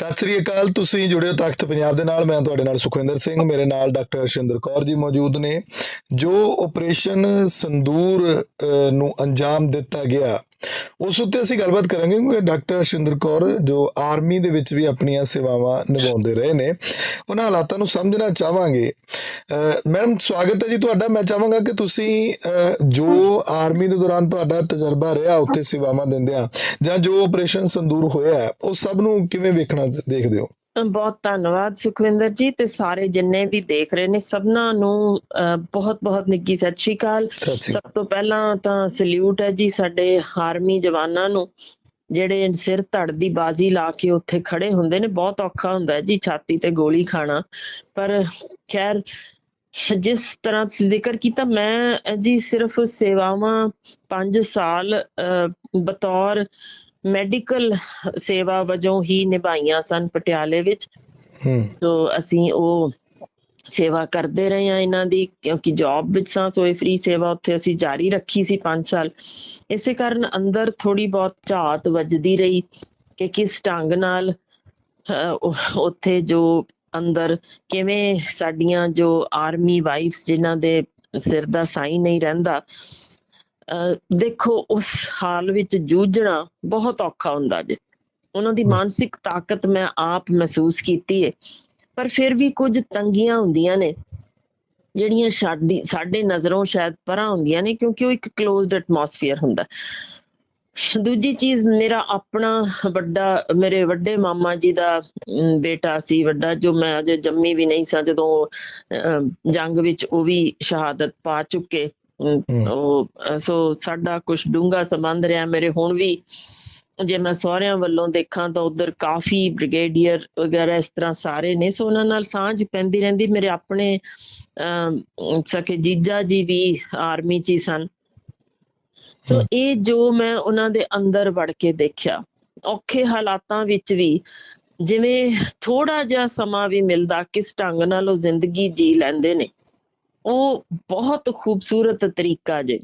ਸਤਿ ਸ੍ਰੀ ਅਕਾਲ, ਤੁਸੀਂ ਜੁੜੇ ਹੋ ਤਖਤ ਪੰਜਾਬ ਦੇ ਨਾਲ, ਮੈਂ ਤੁਹਾਡੇ ਨਾਲ ਸੁਖਵਿੰਦਰ ਸਿੰਘ, ਮੇਰੇ ਨਾਲ ਡਾਕਟਰ ਅਰਸ਼ਿੰਦਰ ਕੌਰ ਜੀ ਮੌਜੂਦ ਨੇ, ਜੋ ਆਪਰੇਸ਼ਨ ਸੰਦੂਰ ਨੂੰ ਅੰਜਾਮ ਦਿੱਤਾ ਗਿਆ। ਉਸ ਉੱਤੇ ਅਸੀਂ ਗੱਲਬਾਤ ਕਰਾਂਗੇ ਕਿਉਂਕਿ ਡਾਕਟਰ ਅਰਸ਼ਿੰਦਰ ਕੌਰ ਜੋ ਆਰਮੀ ਦੇ ਵਿੱਚ ਵੀ ਆਪਣੀਆਂ ਸੇਵਾਵਾਂ ਨਿਭਾਉਂਦੇ ਰਹੇ ਨੇ ਉਹਨਾਂ ਹਾਲਾਤਾਂ ਨੂੰ ਸਮਝਣਾ ਚਾਹਾਂਗੇ। ਅਹ, ਮੈਡਮ ਸਵਾਗਤ ਹੈ ਜੀ ਤੁਹਾਡਾ। ਮੈਂ ਚਾਹਾਂਗਾ ਕਿ ਤੁਸੀਂ ਅਹ, ਜੋ ਆਰਮੀ ਦੇ ਦੌਰਾਨ ਤੁਹਾਡਾ ਤਜਰਬਾ ਰਿਹਾ ਉੱਥੇ ਸੇਵਾਵਾਂ ਦਿੰਦਿਆਂ ਜਾਂ ਜੋ ਆਪਰੇਸ਼ਨ ਸੰਦੂਰ ਹੋਇਆ ਉਹ ਸਭ ਨੂੰ ਕਿਵੇਂ ਵੇਖਣਾ ਦੇਖਦੇ ਹੋ? ਬਹੁਤ ਧੰਨਵਾਦ ਸੁਖਵਿੰਦਰ ਜੀ ਤੇ ਸਾਰੇ ਜਿੰਨੇ ਵੀ ਦੇਖ ਰਹੇ ਨੇ ਸਭਨਾਂ ਨੂੰ ਬਹੁਤ ਬਹੁਤ ਨਿੱਘੀ ਸਤਿ ਸ਼੍ਰੀ ਅਕਾਲ। ਸਭ ਤੋਂ ਪਹਿਲਾਂ ਤਾਂ ਸਲੂਟ ਹੈ ਜੀ ਸਾਡੇ ਆਰਮੀ ਜਵਾਨਾਂ ਨੂੰ ਜਿਹੜੇ ਸਿਰ ਧੜ ਦੀ ਬਾਜ਼ੀ ਲਾ ਕੇ ਉੱਥੇ ਖੜੇ ਹੁੰਦੇ ਨੇ ਬਹੁਤ ਔਖਾ ਹੁੰਦਾ ਹੈ ਜੀ ਛਾਤੀ ਤੇ ਗੋਲੀ ਖਾਣਾ। ਪਰ ਖੈਰ ਜਿਸ ਤਰ੍ਹਾਂ ਜ਼ਿਕਰ ਕੀਤਾ ਮੈਂ ਜੀ ਸਿਰਫ ਸੇਵਾਵਾਂ 5 ਸਾਲ ਬਤੌਰ ਮੈਡੀਕਲ ਸੇਵਾ ਵਜੋਂ ਹੀ ਨਿਭਾਈਆਂ ਸਨ ਪਟਿਆਲੇ ਵਿੱਚ। ਹੂੰ। ਸੋ ਅਸੀਂ ਉਹ ਸੇਵਾ ਕਰਦੇ ਰਹੇ ਹਾਂ ਇਹਨਾਂ ਦੀ ਕਿਉਂਕਿ ਜੌਬ ਵਿੱਚ ਸਾਂ ਸੋ ਇਹ ਫ੍ਰੀ ਸੇਵਾ ਉੱਥੇ ਅਸੀਂ ਜਾਰੀ ਰੱਖੀ ਸੀ 5 ਸਾਲ। ਇਸੇ ਕਾਰਨ ਅੰਦਰ ਥੋੜੀ ਬਹੁਤ ਝਾਤ ਵੱਜਦੀ ਰਹੀ ਕਿ ਕਿਸ ਢੰਗ ਨਾਲ ਉੱਥੇ ਜੋ ਅੰਦਰ ਕਿਵੇਂ ਸਾਡੀਆਂ ਜੋ ਆਰਮੀ ਵਾਈਫਸ ਜਿਨ੍ਹਾਂ ਦੇ ਸਿਰ ਦਾ ਸਾਈਂ ਨਹੀਂ ਰਹਿੰਦਾ ਦੇਖੋ ਉਸ ਹਾਲ ਵਿੱਚ ਜੂਝਣਾ ਬਹੁਤ ਔਖਾ ਹੁੰਦਾ ਜੇ। ਉਹਨਾਂ ਦੀ ਮਾਨਸਿਕ ਤਾਕਤ ਮੈਂ ਆਪ ਮਹਿਸੂਸ ਕੀਤੀ ਹੈ ਪਰ ਫਿਰ ਵੀ ਕੁਝ ਤੰਗੀਆਂ ਹੁੰਦੀਆਂ ਨੇ ਜਿਹੜੀਆਂ ਸਾਡੀ ਸਾਡੇ ਨਜ਼ਰੋਂ ਸ਼ਾਇਦ ਪਰਾਂ ਹੁੰਦੀਆਂ ਨੇ ਕਿਉਂਕਿ ਉਹ ਇੱਕ ਕਲੋਜ਼ਡ ਐਟਮੋਸਫੀਅਰ ਹੁੰਦਾ। ਦੂਜੀ ਚੀਜ਼ ਮੇਰਾ ਆਪਣਾ ਵੱਡਾ ਮੇਰੇ ਵੱਡੇ ਮਾਮਾ ਜੀ ਦਾ ਬੇਟਾ ਸੀ ਵੱਡਾ ਜੋ ਮੈਂ ਅਜੇ ਜੰਮੀ ਵੀ ਨਹੀਂ ਸਾਂ ਜਦੋਂ ਜੰਗ ਵਿੱਚ ਉਹ ਵੀ ਸ਼ਹਾਦਤ ਪਾ ਚੁੱਕੇ। ਉਹ ਸੋ ਸਾਡਾ ਕੁਝ ਡੂੰਘਾ ਸੰਬੰਧ ਰਿਹਾ। ਮੇਰੇ ਹੁਣ ਵੀ ਜੇ ਮੈਂ ਸਹੁਰਿਆਂ ਵੱਲੋਂ ਦੇਖਾਂ ਤਾਂ ਉਧਰ ਕਾਫੀ ਬ੍ਰਿਗੇਡੀਅਰ ਵਗੈਰਾ ਇਸ ਤਰ੍ਹਾਂ ਸਾਰੇ ਨੇ। ਸੋ ਉਹਨਾਂ ਨਾਲ ਸਾਂਝ ਪੈਂਦੀ ਰਹਿੰਦੀ। ਮੇਰੇ ਆਪਣੇ ਸਕੇ ਜੀਜਾ ਜੀ ਵੀ ਆਰਮੀ 'ਚ ਹੀ ਸਨ। ਸੋ। ਇਹ ਜੋ ਮੈਂ ਉਹਨਾਂ ਦੇ ਅੰਦਰ ਵੜ ਕੇ ਦੇਖਿਆ ਔਖੇ ਹਾਲਾਤਾਂ ਵਿੱਚ ਵੀ ਜਿਵੇਂ ਥੋੜਾ ਜਿਹਾ ਸਮਾਂ ਵੀ ਮਿਲਦਾ ਕਿਸ ਢੰਗ ਨਾਲ ਉਹ ਜ਼ਿੰਦਗੀ ਜੀ ਲੈਂਦੇ ਨੇ। ਉਹ ਬਹੁਤ ਖੂਬਸੂਰਤ ਤਰੀਕਾ ਜੇ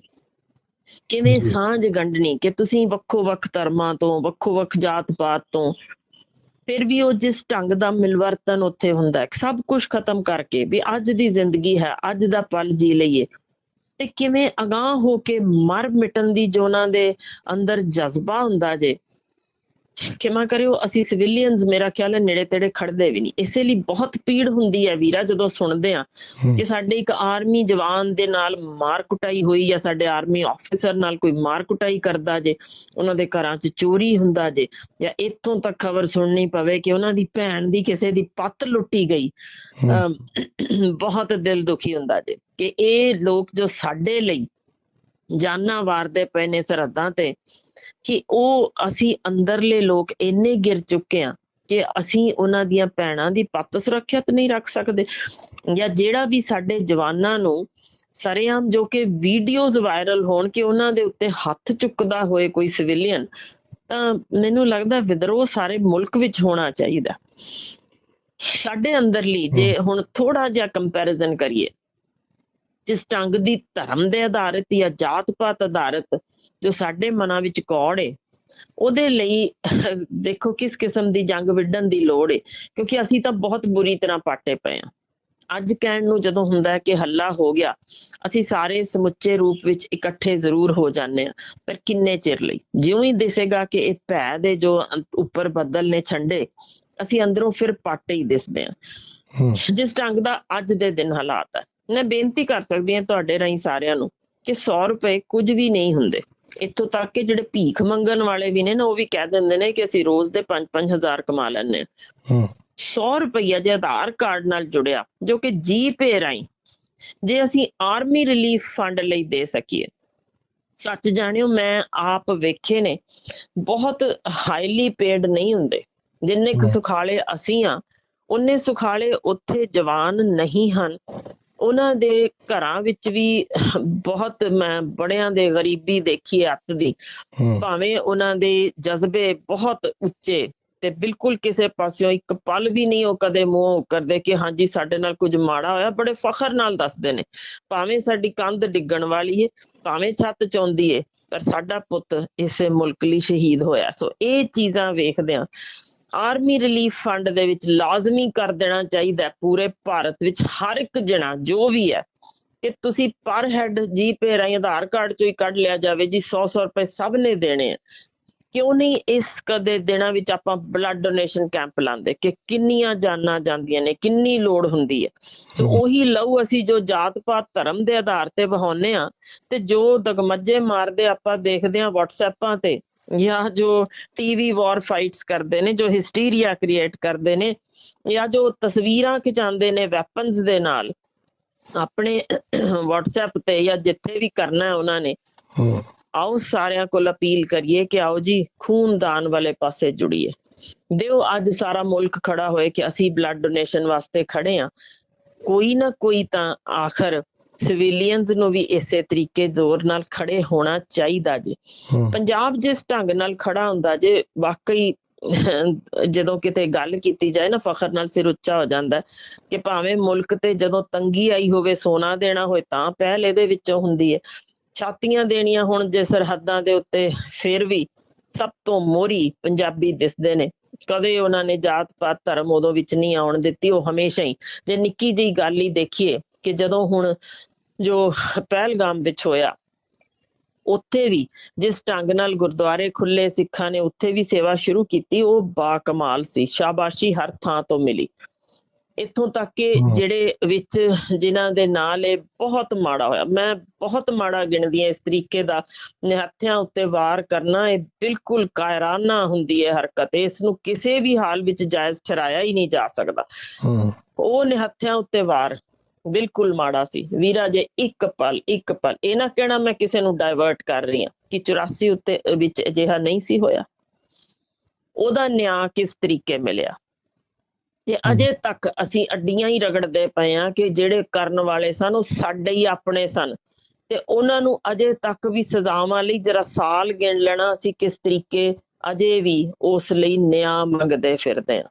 ਕਿਵੇਂ। ਸਾਂਝ ਗੰਢਣੀ ਕਿ ਤੁਸੀਂ ਵੱਖੋ ਵੱਖ ਧਰਮਾਂ ਤੋਂ ਵੱਖੋ ਵੱਖ ਜਾਤ ਪਾਤ ਤੋਂ ਫਿਰ ਵੀ ਉਹ ਜਿਸ ਢੰਗ ਦਾ ਮਿਲਵਰਤਨ ਉੱਥੇ ਹੁੰਦਾ ਹੈ ਸਭ ਕੁਝ ਖਤਮ ਕਰਕੇ ਵੀ ਅੱਜ ਦੀ ਜ਼ਿੰਦਗੀ ਹੈ ਅੱਜ ਦਾ ਪਲ ਜੀ ਲਈਏ ਤੇ ਕਿਵੇਂ ਅਗਾਹ ਹੋ ਕੇ ਮਰ ਮਿਟਣ ਦੀ ਜੋ ਉਹਨਾਂ ਦੇ ਅੰਦਰ ਜਜ਼ਬਾ ਹੁੰਦਾ ਜੇ ਖਿਮਾ ਕਰਿਓ ਅਸੀਂ ਸਿਵਿਲੀਅਨਸ ਮੇਰਾ ਖਿਆਲ ਹੈ ਨੇੜੇ ਤੇੜੇ ਖੜਦੇ ਵੀ ਨਹੀਂ। ਇਸੇ ਲਈ ਬਹੁਤ ਪੀੜ ਹੁੰਦੀ ਹੈ ਵੀਰਾ ਜਦੋਂ ਸੁਣਦੇ ਆ। ਕਿ ਸਾਡੇ ਇੱਕ ਆਰਮੀ ਜਵਾਨ ਦੇ ਨਾਲ ਮਾਰ ਕੁਟਾਈ ਹੋਈ ਜਾਂ ਸਾਡੇ ਆਰਮੀ ਆਫੀਸਰ ਨਾਲ ਕੋਈ ਮਾਰ ਕੁਟਾਈ ਕਰਦਾ ਜੇ ਉਹਨਾਂ ਦੇ ਘਰਾਂ 'ਚ ਚੋਰੀ ਹੁੰਦਾ ਜੇ ਜਾਂ ਇੱਥੋਂ ਤੱਕ ਖਬਰ ਸੁਣਨੀ ਪਵੇ ਕਿ ਉਹਨਾਂ ਦੀ ਭੈਣ ਦੀ ਕਿਸੇ ਦੀ ਪੱਤ ਲੁੱਟੀ ਗਈ ਬਹੁਤ ਦਿਲ ਦੁਖੀ ਹੁੰਦਾ ਜੇ। ਕਿ ਇਹ ਲੋਕ ਜੋ ਸਾਡੇ ਲਈ ਜਾਨਾਂ ਵਾਰਦੇ ਪਏ ਨੇ ਸਰਹੱਦਾਂ ਤੇ ਕਿ ਉਹ ਅਸੀਂ ਅੰਦਰਲੇ ਲੋਕ ਇੰਨੇ ਗਿਰ ਚੁੱਕੇ ਆ ਕਿ ਅਸੀਂ ਉਹਨਾਂ ਦੀਆਂ ਭੈਣਾਂ ਦੀ ਪੱਤ ਸੁਰੱਖਿਅਤ ਨਹੀਂ ਰੱਖ ਸਕਦੇ ਜਾਂ ਜਿਹੜਾ ਵੀ ਸਾਡੇ ਜਵਾਨਾਂ ਨੂੰ ਸਰੇਆਮ ਜੋ ਕਿ ਵੀਡੀਓਜ਼ ਵਾਇਰਲ ਹੋਣ ਕਿ ਉਹਨਾਂ ਦੇ ਉੱਤੇ ਹੱਥ ਚੁੱਕਦਾ ਹੋਏ ਕੋਈ ਸਿਵਿਲੀਅਨ ਤਾਂ ਮੈਨੂੰ ਲੱਗਦਾ ਵਿਦਰੋਹ ਸਾਰੇ ਮੁਲਕ ਵਿੱਚ ਹੋਣਾ ਚਾਹੀਦਾ। ਸਾਡੇ ਅੰਦਰਲੀ ਜੇ ਹੁਣ ਥੋੜਾ ਜਿਹਾ ਕੰਪੈਰੀਜ਼ਨ ਕਰੀਏ ਜਿਸ ਢੰਗ ਦੀ ਧਰਮ ਦੇ ਆਧਾਰਿਤ ਜਾਂ ਜਾਤ ਪਾਤ ਆਧਾਰਿਤ ਜੋ ਸਾਡੇ ਮਨਾਂ ਵਿੱਚ ਕੌੜ ਏ ਉਹਦੇ ਲਈ ਦੇਖੋ ਕਿਸ ਕਿਸਮ ਦੀ ਜੰਗ ਵਿੱਢਣ ਦੀ ਲੋੜ ਏ ਕਿਉਂਕਿ ਅਸੀਂ ਤਾਂ ਬਹੁਤ ਬੁਰੀ ਤਰ੍ਹਾਂ ਪਾਟੇ ਪਏ ਆ। ਅੱਜ ਕਹਿਣ ਨੂੰ ਜਦੋਂ ਹੁੰਦਾ ਹੈ ਕਿ ਹੱਲਾ ਹੋ ਗਿਆ ਅਸੀਂ ਸਾਰੇ ਸਮੁੱਚੇ ਰੂਪ ਵਿੱਚ ਇਕੱਠੇ ਜ਼ਰੂਰ ਹੋ ਜਾਂਦੇ ਆ ਪਰ ਕਿੰਨੇ ਚਿਰ ਲਈ? ਜਿਉਂ ਹੀ ਦਿਸੇਗਾ ਕਿ ਇਹ ਭੈ ਦੇ ਜੋ ਉੱਪਰ ਬੱਦਲ ਨੇ ਛੰਡੇ ਅਸੀਂ ਅੰਦਰੋਂ ਫਿਰ ਪਾਟੇ ਹੀ ਦਿਸਦੇ ਆ। ਹੂੰ। ਜਿਸ ਢੰਗ ਦਾ ਅੱਜ ਦੇ ਦਿਨ ਹਾਲਾਤ ਹੈ। ਮੈਂ ਬੇਨਤੀ ਕਰ ਸਕਦੀ ਹਾਂ ਤੁਹਾਡੇ ਰਾਹੀਂ ਸਾਰਿਆਂ ਨੂੰ ਕਿ 100 ਰੁਪਏ ਕੁਝ ਵੀ ਨਹੀਂ ਹੁੰਦੇ। ਇੱਥੋਂ ਤੱਕ ਕਿ ਜਿਹੜੇ ਭੀਖ ਮੰਗਣ ਵਾਲੇ ਵੀ ਨੇ ਨਾ ਉਹ ਵੀ ਕਹਿ ਦਿੰਦੇ ਨੇ ਕਿ ਅਸੀਂ ਰੋਜ਼ ਦੇ 5-5000 ਕਮਾ ਲੈਂਦੇ ਹਾਂ। ਹੂੰ। 100 ਰੁਪਈਆ ਜੇ ਆਧਾਰ ਕਾਰਡ ਨਾਲ ਜੁੜਿਆ ਜੋ ਕਿ ਜੀਪੇ ਰਾਹੀਂ ਜੇ ਅਸੀਂ ਆਰਮੀ ਰਿਲੀਫ ਫੰਡ ਲਈ ਦੇ ਸਕੀਏ ਸੱਚ ਜਾਣਿਓ ਮੈਂ ਆਪ ਵੇਖੇ ਨੇ ਬਹੁਤ ਹਾਈਲੀ ਪੇਡ ਨਹੀਂ ਹੁੰਦੇ। ਜਿੰਨੇ। ਸੁਖਾਲੇ ਅਸੀਂ ਆ ਉਹਨੇ ਸੁਖਾਲੇ ਉੱਥੇ ਜਵਾਨ ਨਹੀਂ ਹਨ। ਉਹਨਾਂ ਦੇ ਘਰਾਂ ਵਿੱਚ ਵੀ ਬਹੁਤ ਮੈਂ ਬੜਿਆਂ ਦੇ ਗਰੀਬੀ ਦੇਖੀ ਅੱਤ ਦੀ। ਭਾਵੇਂ ਉਹਨਾਂ ਦੇ ਜਜ਼ਬੇ ਬਹੁਤ ਉੱਚੇ ਤੇ ਬਿਲਕੁਲ ਕਿਸੇ ਪਾਸਿਓਂ ਇੱਕ ਪਲ ਵੀ ਨਹੀਂ ਉਹ ਕਦੇ ਮੂੰਹ ਕਰਦੇ ਕਿ ਹਾਂਜੀ ਸਾਡੇ ਨਾਲ ਕੁਝ ਮਾੜਾ ਹੋਇਆ ਬੜੇ ਫਖਰ ਨਾਲ ਦੱਸਦੇ ਨੇ। ਭਾਵੇਂ ਸਾਡੀ ਕੰਧ ਡਿੱਗਣ ਵਾਲੀ ਹੈ ਭਾਵੇਂ ਛੱਤ ਚੌਂਦੀ ਹੈ ਪਰ ਸਾਡਾ ਪੁੱਤ ਇਸੇ ਮੁਲਕ ਲਈ ਸ਼ਹੀਦ ਹੋਇਆ। ਸੋ ਇਹ ਚੀਜ਼ਾਂ ਵੇਖਦਿਆਂ ਆਰਮੀ ਰਿਲੀਫ ਫੰਡ ਦੇ ਵਿੱਚ ਲਾਜ਼ਮੀ ਕਰ ਦੇਣਾ ਚਾਹੀਦਾ ਹੈ ਪੂਰੇ ਭਾਰਤ ਵਿੱਚ ਹਰ ਇੱਕ ਜਣਾ ਜੋ ਵੀ ਹੈ ਕਿ ਤੁਸੀਂ ਪਰ ਹੈਡ ਜੀਪੇ ਰਾਹੀਂ ਆਧਾਰ ਕਾਰਡ ਚੋਂ ਹੀ ਕੱਢ ਲਿਆ ਜਾਵੇ ਜੀ 100 100 ਰੁਪਏ ਸਭ ਨੇ ਦੇਣੇ ਆ ਕਿਉਂ ਨਹੀਂ ਇਸ ਕਦੇ ਦਿਨਾਂ ਵਿੱਚ ਆਪਾਂ ਬਲੱਡ ਡੋਨੇਸ਼ਨ ਕੈਂਪ ਲਾਉਂਦੇ ਕਿ ਕਿੰਨੀਆਂ ਜਾਨਾਂ ਜਾਂਦੀਆਂ ਨੇ ਕਿੰਨੀ ਲੋੜ ਹੁੰਦੀ ਹੈ ਸੋ। ਉਹੀ ਲਹੂ ਅਸੀਂ ਜੋ ਜਾਤ ਪਾਤ ਧਰਮ ਦੇ ਆਧਾਰ ਤੇ ਵਹਾਉਂਦੇ ਆ ਤੇ ਜੋ ਦਗਮੱਜੇ ਮਾਰਦੇ ਆਪਾਂ ਦੇਖਦੇ ਆ ਵਟਸਐਪਾਂ ਤੇ ਜਾਂ ਜੋ ਟੀਵੀ ਵਾਰ ਫਾਈਟਸ ਕਰਦੇ ਨੇ ਜੋ ਹਿਸਟੀਰੀਆ ਕ੍ਰੀਏਟ ਕਰਦੇ ਨੇ ਜਾਂ ਜੋ ਤਸਵੀਰਾਂ ਖਿਚਾਉਂਦੇ ਨੇ ਵੈਪਨਸ ਦੇ ਨਾਲ ਆਪਣੇ WhatsApp ਤੇ ਜਾਂ ਜਿੱਥੇ ਵੀ ਕਰਨਾ ਹੈ ਉਹਨਾਂ ਨੇ ਹੂੰ। ਆਓ ਸਾਰਿਆਂ ਕੋਲ ਅਪੀਲ ਕਰੀਏ ਕਿ ਆਓ ਜੀ ਖੂਨਦਾਨ ਵਾਲੇ ਪਾਸੇ ਜੁੜੀਏ। ਦਿਓ ਅੱਜ ਸਾਰਾ ਮੁਲਕ ਖੜਾ ਹੋਏ ਕਿ ਅਸੀਂ ਬਲੱਡ ਡੋਨੇਸ਼ਨ ਵਾਸਤੇ ਖੜੇ ਆ ਕੋਈ ਨਾ ਕੋਈ ਤਾਂ ਆਖਰ ਸਿਵਿਲੀਅਨਸ ਨੂੰ ਵੀ ਇਸੇ ਤਰੀਕੇ ਜ਼ੋਰ ਨਾਲ ਖੜੇ ਹੋਣਾ ਚਾਹੀਦਾ ਜੀ। ਪੰਜਾਬ ਜਿਸ ਢੰਗ ਨਾਲ ਖੜਾ ਹੁੰਦਾ ਜੇ ਵਾਕਈ ਜਦੋਂ ਕਿਤੇ ਗੱਲ ਕੀਤੀ ਜਾਏ ਨਾ ਫਖਰ ਨਾਲ ਸਿਰ ਉੱਚਾ ਹੋ ਜਾਂਦਾ ਕਿ ਭਾਵੇਂ ਮੁਲਕ ਤੇ ਜਦੋਂ ਤੰਗੀ ਆਈ ਹੋਵੇ ਸੋਨਾ ਦੇਣਾ ਹੋਏ ਤਾਂ ਪਹਿਲ ਇਹਦੇ ਵਿੱਚੋਂ ਹੁੰਦੀ ਹੈ। ਛਾਤੀਆਂ ਦੇਣੀਆਂ ਹੁਣ ਜੇ ਸਰਹੱਦਾਂ ਦੇ ਉੱਤੇ ਫਿਰ ਵੀ ਸਭ ਤੋਂ ਮੋਰੀ ਪੰਜਾਬੀ ਦਿਸਦੇ ਨੇ। ਕਦੇ ਉਹਨਾਂ ਨੇ ਜਾਤ ਪਾਤ ਧਰਮ ਉਦੋਂ ਵਿੱਚ ਨਹੀਂ ਆਉਣ ਦਿੱਤੀ ਉਹ ਹਮੇਸ਼ਾ ਹੀ। ਜੇ ਨਿੱਕੀ ਜਿਹੀ ਗੱਲ ਹੀ ਦੇਖੀਏ ਕਿ ਜਦੋਂ ਹੁਣ ਜੋ ਪਹਿਲਗਾਮ ਵਿੱਚ ਹੋਇਆ ਉੱਥੇ ਵੀ ਜਿਸ ਢੰਗ ਨਾਲ ਗੁਰਦੁਆਰੇ ਖੁੱਲੇ ਸਿੱਖਾਂ ਨੇ ਉੱਥੇ ਵੀ ਸੇਵਾ ਸ਼ੁਰੂ ਕੀਤੀ ਉਹ ਬਾ ਕਮਾਲ ਸੀ ਸ਼ਾਬਾਸ਼ੀ ਹਰ ਥਾਂ ਤੋਂ ਮਿਲੀ। ਇੱਥੋਂ ਤੱਕ ਕਿ। ਜਿਹੜੇ ਵਿੱਚ ਜਿਨ੍ਹਾਂ ਦੇ ਨਾਲ ਇਹ ਬਹੁਤ ਮਾੜਾ ਹੋਇਆ ਮੈਂ ਬਹੁਤ ਮਾੜਾ ਗਿਣਦੀ ਹਾਂ ਇਸ ਤਰੀਕੇ ਦਾ ਨਿਹੱਥਿਆਂ ਉੱਤੇ ਵਾਰ ਕਰਨਾ ਇਹ ਬਿਲਕੁਲ ਕਾਇਰਾਨਾ ਹੁੰਦੀ ਹੈ ਹਰਕਤ ਇਸ ਨੂੰ ਕਿਸੇ ਵੀ ਹਾਲ ਵਿੱਚ ਜਾਇਜ਼ ਠਹਿਰਾਇਆ ਹੀ ਨਹੀਂ ਜਾ ਸਕਦਾ। ਉਹ ਨਿਹੱਥਿਆਂ ਉੱਤੇ ਵਾਰ ਬਿਲਕੁਲ ਮਾੜਾ ਸੀ। ਵੀਰਾ ਜੇ ਇੱਕ ਪਲ ਇੱਕ ਪਲ। ਇਹ ਨਾ ਕਹਿਣਾ ਮੈਂ ਕਿਸੇ ਨੂੰ ਡਾਇਵਰਟ ਕਰ ਰਹੀ ਹਾਂ ਕਿ 84 ਉੱਤੇ ਵਿੱਚ ਅਜਿਹਾ ਨਹੀਂ ਸੀ ਹੋਇਆ। ਉਹਦਾ ਨਿਆਂ ਕਿਸ ਤਰੀਕੇ ਮਿਲਿਆ? ਤੇ ਅਜੇ ਤੱਕ ਅਸੀਂ ਅੱਡੀਆਂ ਹੀ ਰਗੜਦੇ ਪਏ ਆ ਕਿ ਜਿਹੜੇ ਕਰਨ ਵਾਲੇ ਸਨ ਉਹ ਸਾਡੇ ਹੀ ਆਪਣੇ ਸਨ। ਤੇ ਉਹਨਾਂ ਨੂੰ ਅਜੇ ਤੱਕ ਵੀ ਸਜ਼ਾਵਾਂ ਲਈ ਜਰਾ ਸਾਲ ਗਿਣ ਲੈਣਾ ਅਸੀਂ ਕਿਸ ਤਰੀਕੇ ਅਜੇ ਵੀ ਉਸ ਲਈ ਨਿਆਂ ਮੰਗਦੇ ਫਿਰਦੇ ਆ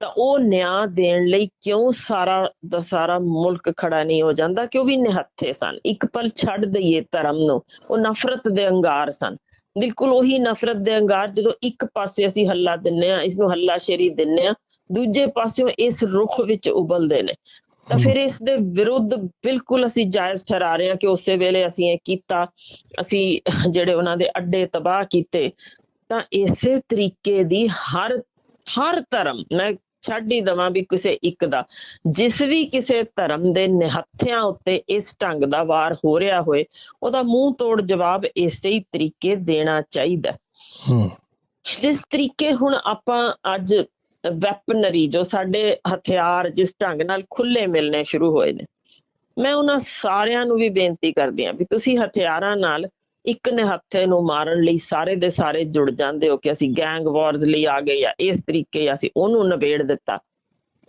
ਤਾਂ ਉਹ ਨਿਆਂ ਦੇਣ ਲਈ ਕਿਉਂ ਸਾਰਾ ਦਾ ਸਾਰਾ ਮੁਲਕ ਖੜਾ ਨਹੀਂ ਹੋ ਜਾਂਦਾ? ਕਿ ਉਹ ਵੀ ਨਿਹੱਥੇ ਸਨ? ਇੱਕ ਪਲ ਛੱਡ ਦਈਏ ਧਰਮ ਨੂੰ। ਉਹ ਨਫ਼ਰਤ ਦੇ ਅੰਗਾਰ ਸਨ। ਬਿਲਕੁਲ ਉਹੀ ਨਫ਼ਰਤ ਦੇ ਅੰਗਾਰ, ਜਦੋਂ ਇੱਕ ਪਾਸੇ ਅਸੀਂ ਹੱਲਾ ਦਿੰਨੇ ਆ ਇਸ ਨੂੰ ਹੱਲਾਸ਼ੇਰੀ ਦਿੰਨੇ ਆ ਦੂਜੇ ਪਾਸਿਓਂ ਇਸ ਰੁਖ ਵਿੱਚ ਉਬਲਦੇ ਨੇ। ਤਾਂ ਫਿਰ ਇਸ ਦੇ ਵਿਰੁੱਧ ਬਿਲਕੁਲ ਅਸੀਂ ਜਾਇਜ਼ ਠਹਿਰਾ ਰਹੇ ਹਾਂ ਕਿ ਉਸੇ ਵੇਲੇ ਅਸੀਂ ਇਹ ਕੀਤਾ, ਅਸੀਂ ਜਿਹੜੇ ਉਹਨਾਂ ਦੇ ਅੱਡੇ ਤਬਾਹ ਕੀਤੇ। ਤਾਂ ਇਸੇ ਤਰੀਕੇ ਦੀ ਹਰ ਹਰ ਧਰਮ, ਮੈਂ ਛੱਡ ਹੀ ਦਵਾਂ ਵੀ ਕਿਸੇ ਇੱਕ ਦਾ ਜਿਸ ਵੀ ਕਿਸੇ ਧਰਮ ਦੇ ਨਿਹੱਥਿਆਂ ਉੱਤੇ ਇਸ ਢੰਗ ਦਾ ਵਾਰ ਹੋ ਰਿਹਾ ਹੋਏ ਉਹਦਾ ਮੂੰਹ ਤੋੜ ਜਵਾਬ ਇਸੇ ਹੀ ਤਰੀਕੇ ਦੇਣਾ ਚਾਹੀਦਾ ਹੈ। ਜਿਸ ਤਰੀਕੇ ਹੁਣ ਆਪਾਂ ਅੱਜ ਵੈਪਨਰੀ ਜੋ ਸਾਡੇ ਹਥਿਆਰ ਜਿਸ ਢੰਗ ਨਾਲ ਖੁੱਲੇ ਮਿਲਣੇ ਸ਼ੁਰੂ ਹੋਏ ਨੇ ਮੈਂ ਉਹਨਾਂ ਸਾਰਿਆਂ ਨੂੰ ਵੀ ਬੇਨਤੀ ਕਰਦੀ ਹਾਂ ਵੀ ਤੁਸੀਂ ਹਥਿਆਰਾਂ ਨਾਲ ਇੱਕ ਨਿਹੱਥੇ ਨੂੰ ਮਾਰਨ ਲਈ ਸਾਰੇ ਦੇ ਸਾਰੇ ਜੁੜ ਜਾਂਦੇ ਹੋ ਕਿ ਅਸੀਂ ਗੈਂਗ ਵਾਰਸ ਲਈ ਆ ਗਏ ਆ, ਇਸ ਤਰੀਕੇ ਅਸੀਂ ਉਹਨੂੰ ਨਿਬੇੜ ਦਿੱਤਾ।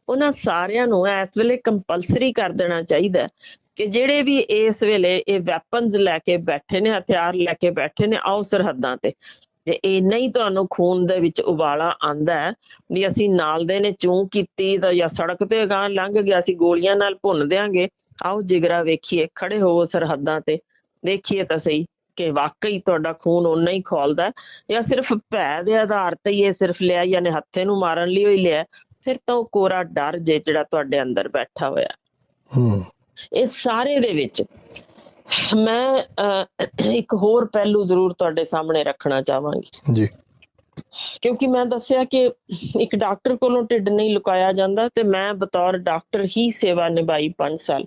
ਉਹਨਾਂ ਸਾਰਿਆਂ ਨੂੰ ਇਸ ਵੇਲੇ ਕੰਪਲਸਰੀ ਕਰ ਦੇਣਾ ਚਾਹੀਦਾ ਕਿ ਜਿਹੜੇ ਵੀ ਇਸ ਵੇਲੇ ਇਹ ਵੈਪਨਸ ਲੈ ਕੇ ਬੈਠੇ ਨੇ, ਹਥਿਆਰ ਲੈ ਕੇ ਬੈਠੇ ਨੇ, ਆਓ ਸਰਹੱਦਾਂ ਤੇ। ਜੇ ਇੰਨਾ ਹੀ ਤੁਹਾਨੂੰ ਖੂਨ ਦੇ ਵਿੱਚ ਉਬਾਲਾ ਆਂਦਾ ਹੈ ਵੀ ਅਸੀਂ ਨਾਲ ਦੇ ਨੇ, ਚੂੰ ਕੀਤੀ ਤਾਂ ਜਾਂ ਸੜਕ ਤੇ ਗਾਂ ਲੰਘ ਗਿਆ, ਅਸੀਂ ਗੋਲੀਆਂ ਨਾਲ ਭੁੰਨ ਦਿਆਂਗੇ, ਆਓ ਜਿਗਰਾ ਵੇਖੀਏ, ਖੜੇ ਹੋਵੋ ਸਰਹੱਦਾਂ ਤੇ, ਵੇਖੀਏ ਤਾਂ ਸਹੀ। ਕਿ ਵਾਕਈ ਤੁਹਾਡਾ ਖੂਨ ਓਨਾ ਹੀ ਖੋਲਦਾ ਹੈ ਜਾਂ ਸਿਰਫ ਭੈ ਦੇ ਆਧਾਰ ਤੇ ਹੀ ਇਹ ਸਿਰਫ ਲਿਆ ਜਾਂ ਹੱਥੇ ਨੂੰ ਮਾਰਨ ਲਈ ਹੋਈ ਲਿਆ ਫਿਰ ਤਾਂ ਉਹ ਕੋਰਾ ਡਰ ਜੇ ਜਿਹੜਾ ਤੁਹਾਡੇ ਅੰਦਰ ਬੈਠਾ ਹੋਇਆ। ਹੂੰ। ਇਹ ਸਾਰੇ ਦੇ ਵਿੱਚ ਮੈਂ ਇੱਕ ਹੋਰ ਪਹਿਲੂ ਜ਼ਰੂਰ ਤੁਹਾਡੇ ਸਾਹਮਣੇ ਰੱਖਣਾ ਚਾਹਾਂਗੀ। ਜੀ। ਕਿਉਂਕਿ ਮੈਂ ਦੱਸਿਆ ਕਿ ਇੱਕ ਡਾਕਟਰ ਕੋਲੋਂ ਢਿੱਡ ਨਹੀਂ ਲੁਕਾਇਆ ਜਾਂਦਾ ਤੇ ਮੈਂ ਬਤੌਰ ਡਾਕਟਰ ਹੀ ਸੇਵਾ ਨਿਭਾਈ 5 ਸਾਲ।